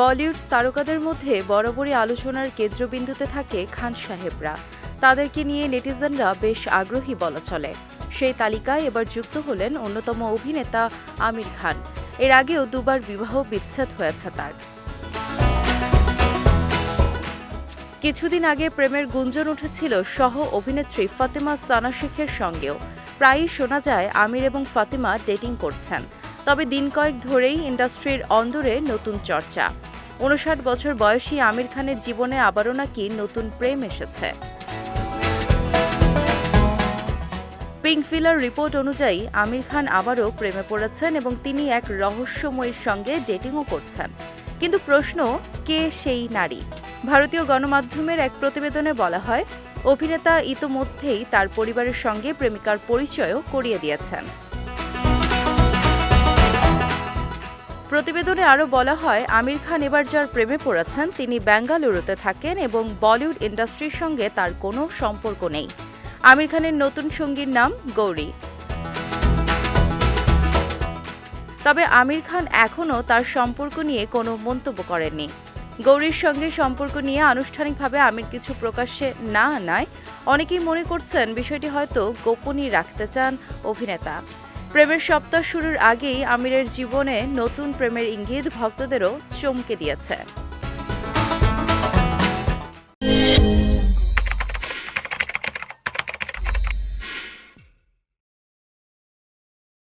বলিউড তারকাদের মধ্যে বরাবরই আলোচনার কেন্দ্রবিন্দুতে থাকে খান সাহেবরা। তাদেরকে নিয়ে নেটিজেনরা বেশ আগ্রহী বলা চলে। সেই তালিকায় এবার যুক্ত হলেন অন্যতম অভিনেতা আমির খান। এর আগেও দুবার বিবাহ বিচ্ছেদ হয়েছে তার। কিছুদিন আগে প্রেমের গুঞ্জন উঠেছিল সহ অভিনেত্রী ফাতেমা সানা শেখের সঙ্গেও। প্রায়ই শোনা যায়, আমির এবং ফাতেমা ডেটিং করছেন। তবে দিন কয়েক ধরেই ইন্ডাস্ট্রির অন্দরে নতুন চর্চা। উনষাট বছর বয়সী আমির খানের জীবনে আবারও নাকি নতুন প্রেম এসেছে। পিঙ্কফিলার রিপোর্ট অনুযায়ী, আমির খান আবারও প্রেমে পড়েছেন এবং তিনি এক রহস্যময়ীর সঙ্গে ডেটিংও করছেন। কিন্তু প্রশ্ন, কে সেই নারী? ভারতীয় গণমাধ্যমের এক প্রতিবেদনে বলা হয়, অভিনেতা ইতোমধ্যেই তার পরিবারের সঙ্গে প্রেমিকার পরিচয়ও করিয়ে দিয়েছেন। প্রতিবেদনে আরও বলা হয়, আমির খান এবার যার প্রেমে পড়েছেন, তিনি বেঙ্গালুরুতে থাকেন এবং বলিউড ইন্ডাস্ট্রির সঙ্গে তার কোনো সম্পর্ক নেই। আমির খানের নতুন সঙ্গীর নাম গৌরী। তবে আমির খান এখনও তার সম্পর্ক নিয়ে কোনো মন্তব্য করেননি। গৌরীর সঙ্গে সম্পর্ক নিয়ে আনুষ্ঠানিকভাবে আমির কিছু প্রকাশ্যে না আনায় অনেকেই মনে করছেন, বিষয়টি হয়তো গোপনই রাখতে চান অভিনেতা। প্রেমের সপ্তাহ শুরুর আগেই আমিরের জীবনে নতুন প্রেমের ইঙ্গিত ভক্তদেরও চমকে দিয়েছে।